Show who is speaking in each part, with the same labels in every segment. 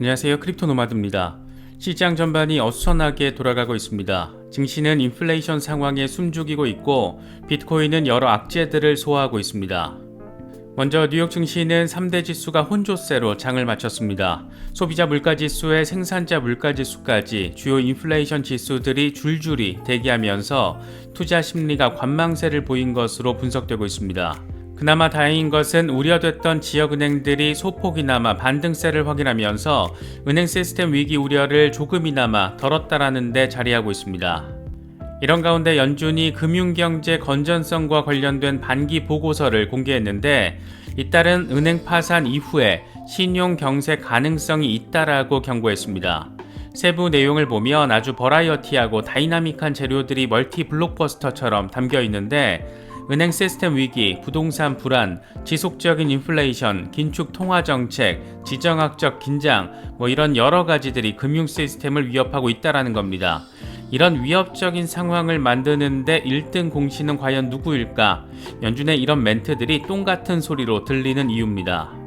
Speaker 1: 안녕하세요. 크립토 노마드입니다. 시장 전반이 어수선하게 돌아가고 있습니다. 증시는 인플레이션 상황에 숨죽이고 있고 비트코인은 여러 악재들을 소화하고 있습니다. 먼저 뉴욕 증시는 3대 지수가 혼조세로 장을 마쳤습니다. 소비자 물가 지수의 생산자 물가 지수까지 주요 인플레이션 지수들이 줄줄이 대기하면서 투자 심리가 관망세를 보인 것으로 분석되고 있습니다. 그나마 다행인 것은 우려됐던 지역은행들이 소폭이나마 반등세를 확인하면서 은행 시스템 위기 우려를 조금이나마 덜었다라는 데 자리하고 있습니다. 이런 가운데 연준이 금융경제 건전성과 관련된 반기 보고서를 공개했는데 이따른 은행 파산 이후에 신용 경세 가능성이 있다라고 경고했습니다. 세부 내용을 보면 아주 버라이어티하고 다이나믹한 재료들이 멀티 블록버스터처럼 담겨 있는데 은행 시스템 위기, 부동산 불안, 지속적인 인플레이션, 긴축 통화 정책, 지정학적 긴장, 뭐 이런 여러 가지들이 금융 시스템을 위협하고 있다라는 겁니다. 이런 위협적인 상황을 만드는데 1등 공신은 과연 누구일까? 연준의 이런 멘트들이 똥 같은 소리로 들리는 이유입니다.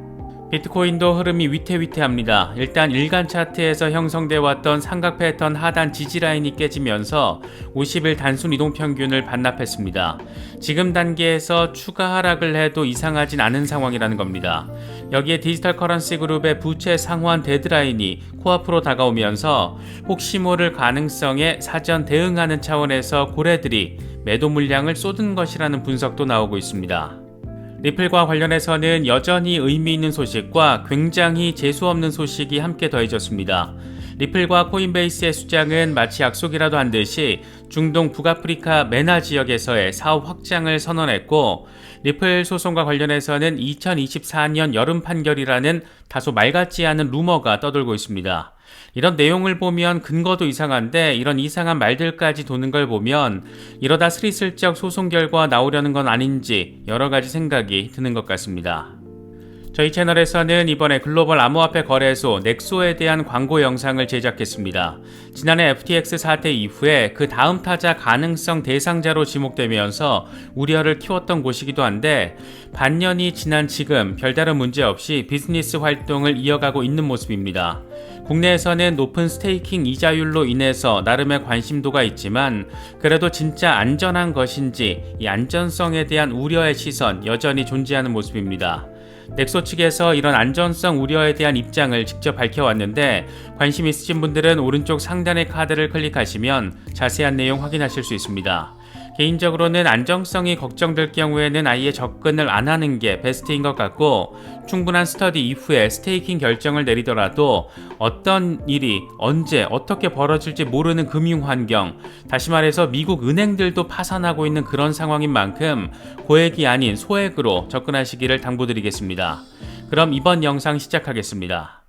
Speaker 1: 비트코인도 흐름이 위태위태합니다. 일단 일간 차트에서 형성돼 왔던 삼각 패턴 하단 지지 라인이 깨지면서 50일 단순 이동 평균을 반납했습니다. 지금 단계에서 추가 하락을 해도 이상하진 않은 상황이라는 겁니다. 여기에 디지털 커런시 그룹의 부채 상환 데드라인이 코앞으로 다가오면서 혹시 모를 가능성에 사전 대응하는 차원에서 고래들이 매도 물량을 쏟은 것이라는 분석도 나오고 있습니다. 리플과 관련해서는 여전히 의미 있는 소식과 굉장히 재수없는 소식이 함께 더해졌습니다. 리플과 코인베이스의 수장은 마치 약속이라도 한 듯이 중동 북아프리카 메나 지역에서의 사업 확장을 선언했고 리플 소송과 관련해서는 2024년 여름 판결이라는 다소 맑았지 않은 루머가 떠돌고 있습니다. 이런 내용을 보면 근거도 이상한데 이런 이상한 말들까지 도는 걸 보면 이러다 스리슬쩍 소송 결과 나오려는 건 아닌지 여러 가지 생각이 드는 것 같습니다. 저희 채널에서는 이번에 글로벌 암호화폐 거래소 넥소에 대한 광고 영상을 제작했습니다. 지난해 FTX 사태 이후에 그 다음 타자 가능성 대상자로 지목되면서 우려를 키웠던 곳이기도 한데 반년이 지난 지금 별다른 문제 없이 비즈니스 활동을 이어가고 있는 모습입니다. 국내에서는 높은 스테이킹 이자율로 인해서 나름의 관심도가 있지만 그래도 진짜 안전한 것인지 이 안전성에 대한 우려의 시선 여전히 존재하는 모습입니다. 넥소 측에서 이런 안전성 우려에 대한 입장을 직접 밝혀왔는데 관심 있으신 분들은 오른쪽 상단의 카드를 클릭하시면 자세한 내용 확인하실 수 있습니다. 개인적으로는 안정성이 걱정될 경우에는 아예 접근을 안 하는 게 베스트인 것 같고 충분한 스터디 이후에 스테이킹 결정을 내리더라도 어떤 일이 언제 어떻게 벌어질지 모르는 금융 환경 다시 말해서 미국 은행들도 파산하고 있는 그런 상황인 만큼 고액이 아닌 소액으로 접근하시기를 당부드리겠습니다. 그럼 이번 영상 시작하겠습니다.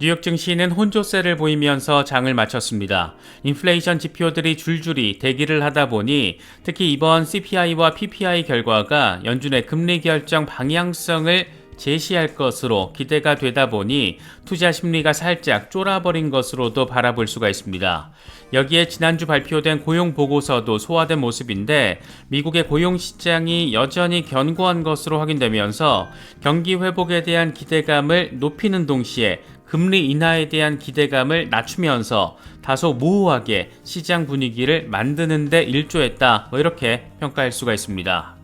Speaker 1: 뉴욕 증시는 혼조세를 보이면서 장을 마쳤습니다. 인플레이션 지표들이 줄줄이 대기를 하다 보니 특히 이번 CPI와 PPI 결과가 연준의 금리 결정 방향성을 제시할 것으로 기대가 되다 보니 투자 심리가 살짝 쫄아버린 것으로도 바라볼 수가 있습니다. 여기에 지난주 발표된 고용 보고서도 소화된 모습인데 미국의 고용 시장이 여전히 견고한 것으로 확인되면서 경기 회복에 대한 기대감을 높이는 동시에 금리 인하에 대한 기대감을 낮추면서 다소 모호하게 시장 분위기를 만드는데 일조했다. 뭐 이렇게 평가할 수가 있습니다.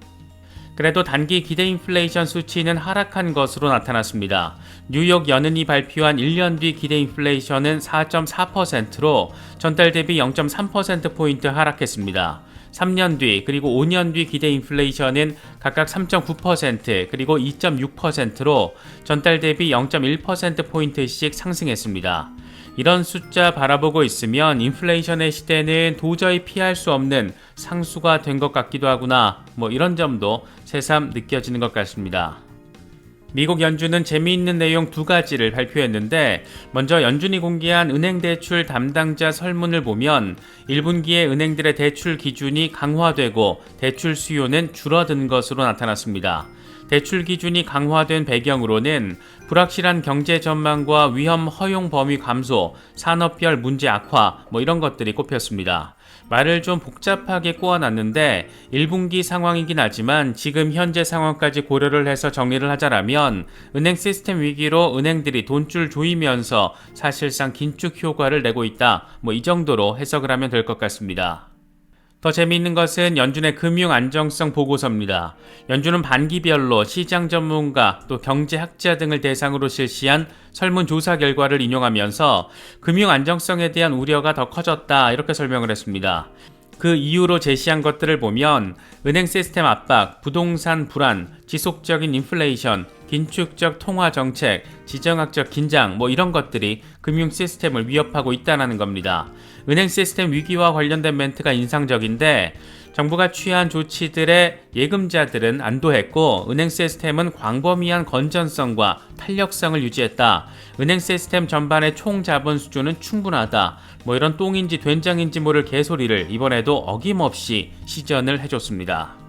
Speaker 1: 그래도 단기 기대 인플레이션 수치는 하락한 것으로 나타났습니다. 뉴욕 연은이 발표한 1년 뒤 기대 인플레이션은 4.4%로 전달 대비 0.3%포인트 하락했습니다. 3년 뒤 그리고 5년 뒤 기대 인플레이션은 각각 3.9% 그리고 2.6%로 전달 대비 0.1%포인트씩 상승했습니다. 이런 숫자 바라보고 있으면 인플레이션의 시대는 도저히 피할 수 없는 상수가 된 것 같기도 하구나 뭐 이런 점도 새삼 느껴지는 것 같습니다. 미국 연준은 재미있는 내용 두 가지를 발표했는데 먼저 연준이 공개한 은행 대출 담당자 설문을 보면 1분기에 은행들의 대출 기준이 강화되고 대출 수요는 줄어든 것으로 나타났습니다. 대출 기준이 강화된 배경으로는 불확실한 경제 전망과 위험 허용 범위 감소, 산업별 문제 악화 뭐 이런 것들이 꼽혔습니다. 말을 좀 복잡하게 꼬아놨는데 1분기 상황이긴 하지만 지금 현재 상황까지 고려를 해서 정리를 하자라면 은행 시스템 위기로 은행들이 돈줄 조이면서 사실상 긴축 효과를 내고 있다. 뭐 이 정도로 해석을 하면 될 것 같습니다. 더 재미있는 것은 연준의 금융 안정성 보고서입니다. 연준은 반기별로 시장 전문가 또 경제학자 등을 대상으로 실시한 설문조사 결과를 인용하면서 금융 안정성에 대한 우려가 더 커졌다 이렇게 설명을 했습니다. 그 이유로 제시한 것들을 보면 은행 시스템 압박, 부동산 불안, 지속적인 인플레이션, 긴축적 통화 정책, 지정학적 긴장 뭐 이런 것들이 금융 시스템을 위협하고 있다는 겁니다. 은행 시스템 위기와 관련된 멘트가 인상적인데 정부가 취한 조치들의 예금자들은 안도했고 은행 시스템은 광범위한 건전성과 탄력성을 유지했다. 은행 시스템 전반의 총 자본 수준은 충분하다. 뭐 이런 똥인지 된장인지 모를 개소리를 이번에도 어김없이 시전을 해줬습니다.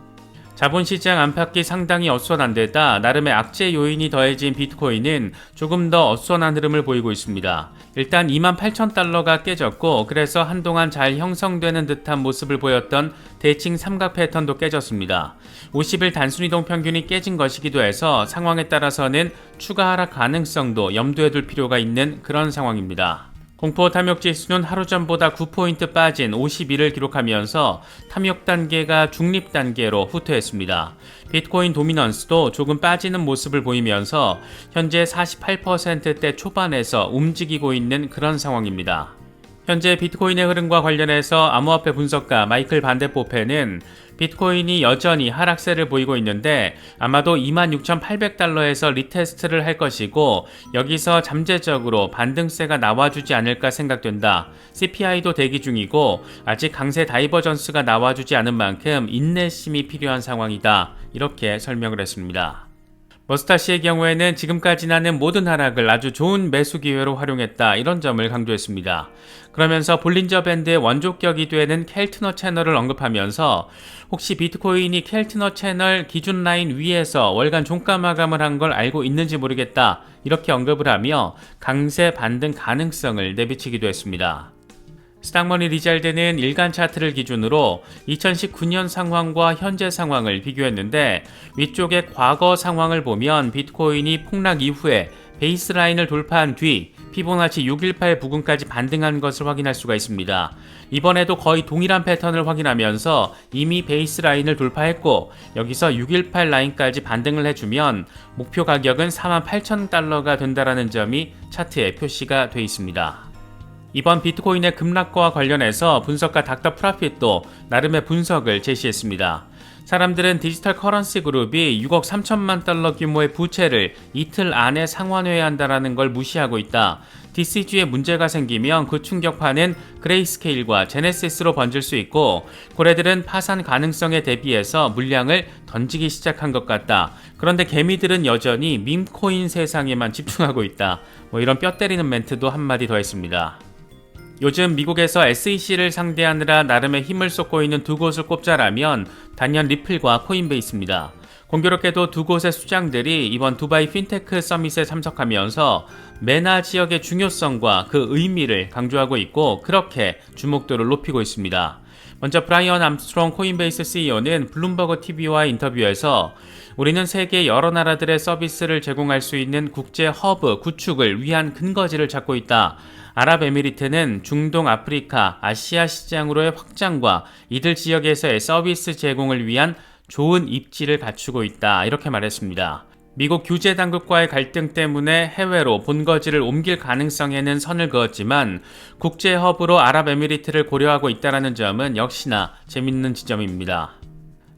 Speaker 1: 자본시장 안팎이 상당히 어수선한 데다 나름의 악재 요인이 더해진 비트코인은 조금 더 어수선한 흐름을 보이고 있습니다. 일단 2만 8천 달러가 깨졌고 그래서 한동안 잘 형성되는 듯한 모습을 보였던 대칭 삼각 패턴도 깨졌습니다. 50일 단순 이동 평균이 깨진 것이기도 해서 상황에 따라서는 추가 하락 가능성도 염두에 둘 필요가 있는 그런 상황입니다. 공포 탐욕 지수는 하루 전보다 9포인트 빠진 51을 기록하면서 탐욕 단계가 중립 단계로 후퇴했습니다. 비트코인 도미넌스도 조금 빠지는 모습을 보이면서 현재 48%대 초반에서 움직이고 있는 그런 상황입니다. 현재 비트코인의 흐름과 관련해서 암호화폐 분석가 마이클 반데포페는 비트코인이 여전히 하락세를 보이고 있는데 아마도 26,800달러에서 리테스트를 할 것이고 여기서 잠재적으로 반등세가 나와주지 않을까 생각된다. CPI도 대기 중이고 아직 강세 다이버전스가 나와주지 않은 만큼 인내심이 필요한 상황이다. 이렇게 설명을 했습니다. 머스타시의 경우에는 지금까지 나는 모든 하락을 아주 좋은 매수 기회로 활용했다 이런 점을 강조했습니다. 그러면서 볼린저 밴드의 원조격이 되는 켈트너 채널을 언급하면서 혹시 비트코인이 켈트너 채널 기준 라인 위에서 월간 종가 마감을 한 걸 알고 있는지 모르겠다 이렇게 언급을 하며 강세 반등 가능성을 내비치기도 했습니다. 스탁머니 리잘드는 일간 차트를 기준으로 2019년 상황과 현재 상황을 비교했는데 위쪽의 과거 상황을 보면 비트코인이 폭락 이후에 베이스라인을 돌파한 뒤 피보나치 618 부근까지 반등한 것을 확인할 수가 있습니다. 이번에도 거의 동일한 패턴을 확인하면서 이미 베이스 라인을 돌파했고 여기서 618 라인까지 반등을 해주면 목표 가격은 48,000달러가 된다라는 점이 차트에 표시가 되어 있습니다. 이번 비트코인의 급락과 관련해서 분석가 닥터 프라핏도 나름의 분석을 제시했습니다. 사람들은 디지털 커런시 그룹이 6억 3천만 달러 규모의 부채를 이틀 안에 상환해야 한다는 걸 무시하고 있다. DCG에 문제가 생기면 그 충격파는 그레이스케일과 제네시스로 번질 수 있고 고래들은 파산 가능성에 대비해서 물량을 던지기 시작한 것 같다. 그런데 개미들은 여전히 밈코인 세상에만 집중하고 있다. 뭐 이런 뼈 때리는 멘트도 한마디 더 했습니다. 요즘 미국에서 SEC를 상대하느라 나름의 힘을 쏟고 있는 두 곳을 꼽자라면 단연 리플과 코인베이스입니다. 공교롭게도 두 곳의 수장들이 이번 두바이 핀테크 서밋에 참석하면서 메나 지역의 중요성과 그 의미를 강조하고 있고 그렇게 주목도를 높이고 있습니다. 먼저 브라이언 암스트롱 코인베이스 CEO는 블룸버그 TV와 인터뷰에서 우리는 세계 여러 나라들의 서비스를 제공할 수 있는 국제 허브 구축을 위한 근거지를 찾고 있다. 아랍에미리트는 중동, 아프리카, 아시아 시장으로의 확장과 이들 지역에서의 서비스 제공을 위한 좋은 입지를 갖추고 있다. 이렇게 말했습니다. 미국 규제 당국과의 갈등 때문에 해외로 본거지를 옮길 가능성에는 선을 그었지만 국제 허브로 아랍에미리트를 고려하고 있다는 점은 역시나 재밌는 지점입니다.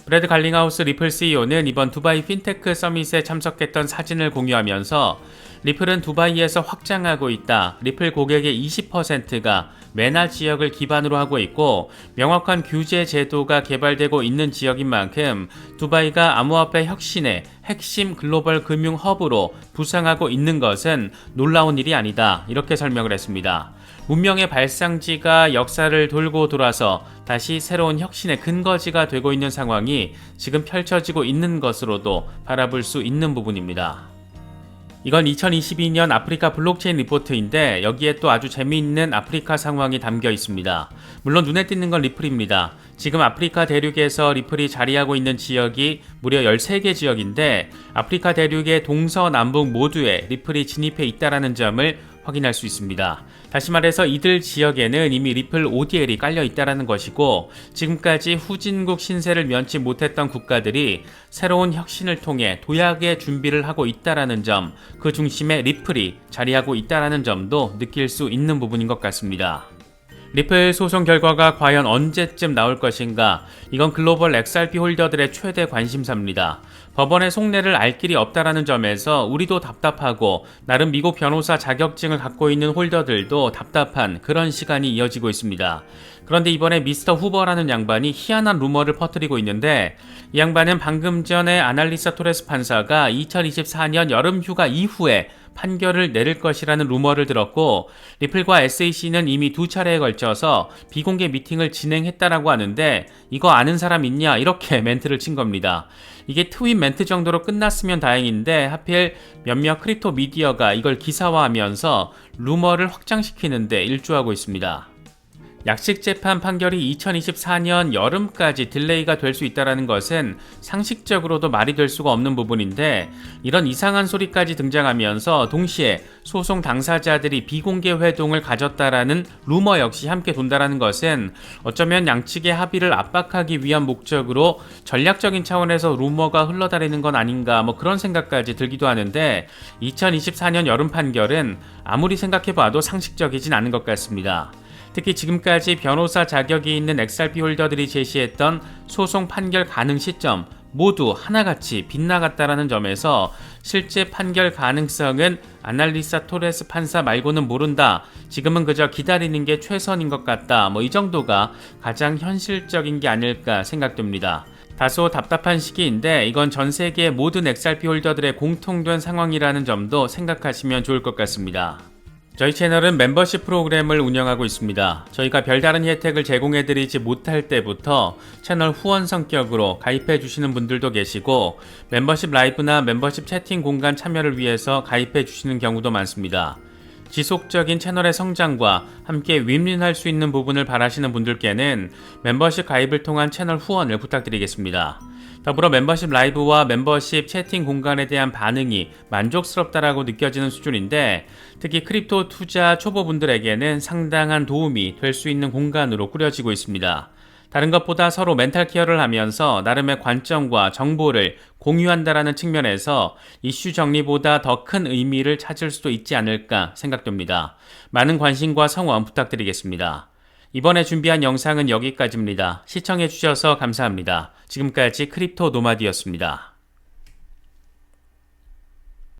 Speaker 1: 브래드 갈링하우스 리플 CEO는 이번 두바이 핀테크 서밋에 참석했던 사진을 공유하면서 리플은 두바이에서 확장하고 있다. 리플 고객의 20%가 메나 지역을 기반으로 하고 있고 명확한 규제 제도가 개발되고 있는 지역인 만큼 두바이가 암호화폐 혁신의 핵심 글로벌 금융 허브로 부상하고 있는 것은 놀라운 일이 아니다. 이렇게 설명을 했습니다. 문명의 발상지가 역사를 돌고 돌아서 다시 새로운 혁신의 근거지가 되고 있는 상황이 지금 펼쳐지고 있는 것으로도 바라볼 수 있는 부분입니다. 이건 2022년 아프리카 블록체인 리포트인데 여기에 또 아주 재미있는 아프리카 상황이 담겨 있습니다. 물론 눈에 띄는 건 리플입니다. 지금 아프리카 대륙에서 리플이 자리하고 있는 지역이 무려 13개 지역인데 아프리카 대륙의 동서남북 모두에 리플이 진입해 있다라는 점을 확인할 수 있습니다. 다시 말해서 이들 지역에는 이미 리플 ODL이 깔려 있다라는 것이고 지금까지 후진국 신세를 면치 못했던 국가들이 새로운 혁신을 통해 도약의 준비를 하고 있다라는 점, 그 중심에 리플이 자리하고 있다라는 점도 느낄 수 있는 부분인 것 같습니다. 리플 소송 결과가 과연 언제쯤 나올 것인가? 이건 글로벌 XRP 홀더들의 최대 관심사입니다. 법원의 속내를 알 길이 없다라는 점에서 우리도 답답하고 나름 미국 변호사 자격증을 갖고 있는 홀더들도 답답한 그런 시간이 이어지고 있습니다. 그런데 이번에 미스터 후버라는 양반이 희한한 루머를 퍼뜨리고 있는데 이 양반은 방금 전에 아날리사 토레스 판사가 2024년 여름 휴가 이후에 판결을 내릴 것이라는 루머를 들었고 리플과 SAC는 이미 두 차례에 걸쳐서 비공개 미팅을 진행했다라고 하는데 이거 아는 사람 있냐 이렇게 멘트를 친 겁니다. 이게 트윗 멘트 정도로 끝났으면 다행인데 하필 몇몇 크립토 미디어가 이걸 기사화하면서 루머를 확장시키는데 일조하고 있습니다. 약식 재판 판결이 2024년 여름까지 딜레이가 될 수 있다는 것은 상식적으로도 말이 될 수가 없는 부분인데 이런 이상한 소리까지 등장하면서 동시에 소송 당사자들이 비공개 회동을 가졌다라는 루머 역시 함께 돈다라는 것은 어쩌면 양측의 합의를 압박하기 위한 목적으로 전략적인 차원에서 루머가 흘러다니는 건 아닌가 뭐 그런 생각까지 들기도 하는데 2024년 여름 판결은 아무리 생각해봐도 상식적이진 않은 것 같습니다. 특히 지금까지 변호사 자격이 있는 XRP 홀더들이 제시했던 소송 판결 가능 시점 모두 하나같이 빗나갔다라는 점에서 실제 판결 가능성은 아날리사 토레스 판사 말고는 모른다. 지금은 그저 기다리는 게 최선인 것 같다. 뭐 이 정도가 가장 현실적인 게 아닐까 생각됩니다. 다소 답답한 시기인데 이건 전 세계 모든 XRP 홀더들의 공통된 상황이라는 점도 생각하시면 좋을 것 같습니다. 저희 채널은 멤버십 프로그램을 운영하고 있습니다. 저희가 별다른 혜택을 제공해드리지 못할 때부터 채널 후원 성격으로 가입해 주시는 분들도 계시고 멤버십 라이브나 멤버십 채팅 공간 참여를 위해서 가입해 주시는 경우도 많습니다. 지속적인 채널의 성장과 함께 윈윈할 수 있는 부분을 바라시는 분들께는 멤버십 가입을 통한 채널 후원을 부탁드리겠습니다. 더불어 멤버십 라이브와 멤버십 채팅 공간에 대한 반응이 만족스럽다라고 느껴지는 수준인데 특히 크립토 투자 초보분들에게는 상당한 도움이 될 수 있는 공간으로 꾸려지고 있습니다. 다른 것보다 서로 멘탈 케어를 하면서 나름의 관점과 정보를 공유한다라는 측면에서 이슈 정리보다 더 큰 의미를 찾을 수도 있지 않을까 생각됩니다. 많은 관심과 성원 부탁드리겠습니다. 이번에 준비한 영상은 여기까지입니다. 시청해주셔서 감사합니다. 지금까지 크립토 노마디였습니다.